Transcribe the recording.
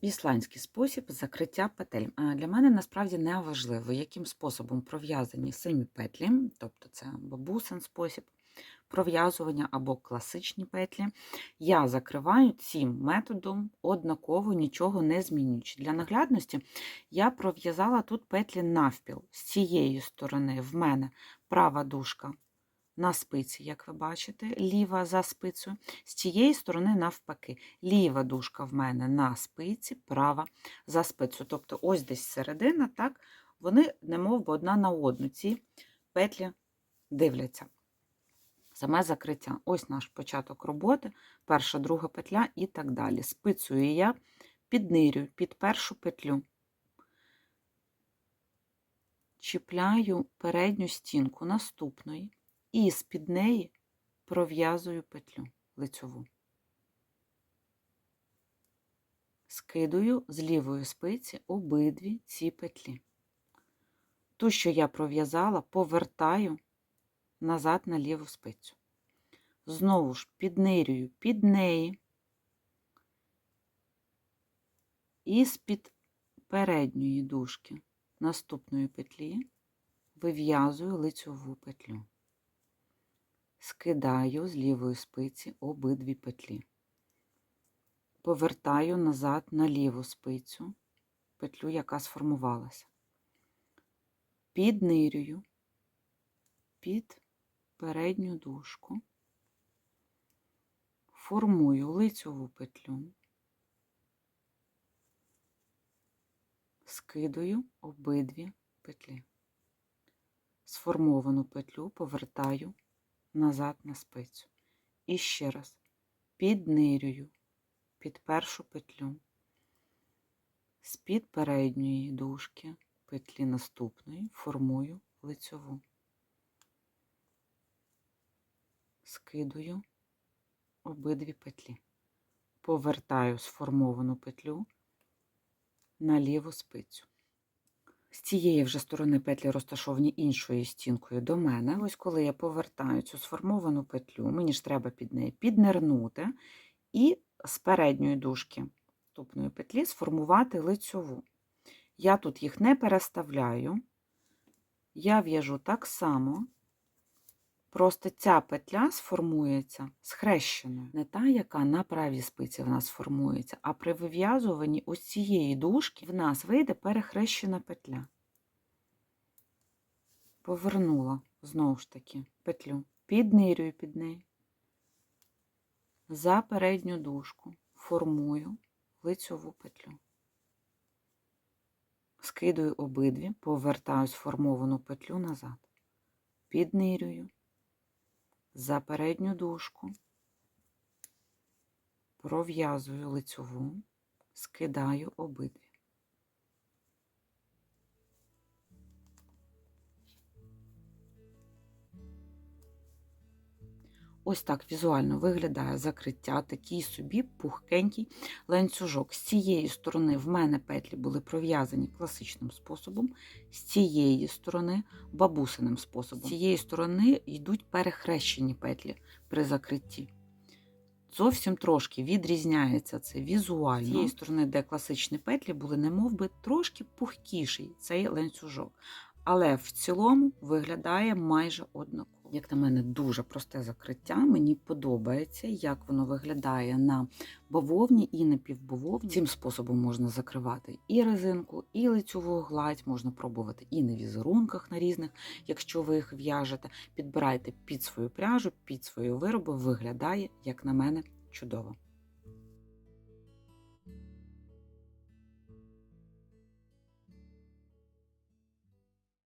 Ісландський спосіб закриття петель. Для мене насправді не важливо, яким способом пров'язані самі петлі, тобто це бабусин спосіб пров'язування або класичні петлі. Я закриваю цим методом однаково, нічого не змінюючи. Для наглядності я пров'язала тут петлі навпіл. З цієї сторони в мене права дужка на спиці, як ви бачите, ліва за спицею, з цієї сторони навпаки. Ліва дужка в мене на спиці, права за спицю. Тобто ось десь середина, так, вони немов би одна на одну. Ці петлі дивляться. Саме закриття. Ось наш початок роботи, перша, друга петля і так далі. Спицею я піднирюю під першу петлю. Чіпляю передню стінку наступної і з-під неї пров'язую петлю лицьову. Скидую з лівої спиці обидві ці петлі. Ту, що я пров'язала, повертаю назад на ліву спицю. Знову ж піднирюю під неї і з-під передньої дужки наступної петлі вив'язую лицьову петлю. Скидаю з лівої спиці обидві петлі. Повертаю назад на ліву спицю петлю, яка сформувалася. Піднирюю під передню дужку, формую лицьову петлю, скидаю обидві петлі. Сформовану петлю повертаю назад на спицю. І ще раз піднирюю під першу петлю, з-під передньої дужки петлі наступної формую лицьову. Скидую обидві петлі, повертаю сформовану петлю на ліву спицю. З цієї вже сторони петлі розташовані іншою стінкою до мене. Ось коли я повертаю цю сформовану петлю, мені ж треба під неї піднирнути і з передньої дужки наступної петлі сформувати лицьову. Я тут їх не переставляю, я в'яжу так само, просто ця петля сформується схрещеною. Не та, яка на правій спиці в нас формується, а при вив'язуванні ось цієї дужки в нас вийде перехрещена петля. Повернула знову ж таки петлю, піднирюю під неї, за передню дужку формую лицьову петлю. Скидую обидві, повертаю сформовану петлю назад, піднирюю за передню дужку, пров'язую лицьову, скидаю обидві. Ось так візуально виглядає закриття, такий собі пухкенький ланцюжок. З цієї сторони в мене петлі були пров'язані класичним способом, з цієї сторони бабусиним способом. З цієї сторони йдуть перехрещені петлі при закритті. Зовсім трошки відрізняється це візуально. З цієї сторони, де класичні петлі були, немов би трошки пухкіший цей ланцюжок. Але в цілому виглядає майже однаково. Як на мене, дуже просте закриття. Мені подобається, як воно виглядає на бавовні і на півбавовні. Цим способом можна закривати і резинку, і лицьову гладь, можна пробувати і на візерунках на різних, якщо ви їх в'яжете. Підбирайте під свою пряжу, під свої вироби, виглядає, як на мене, чудово.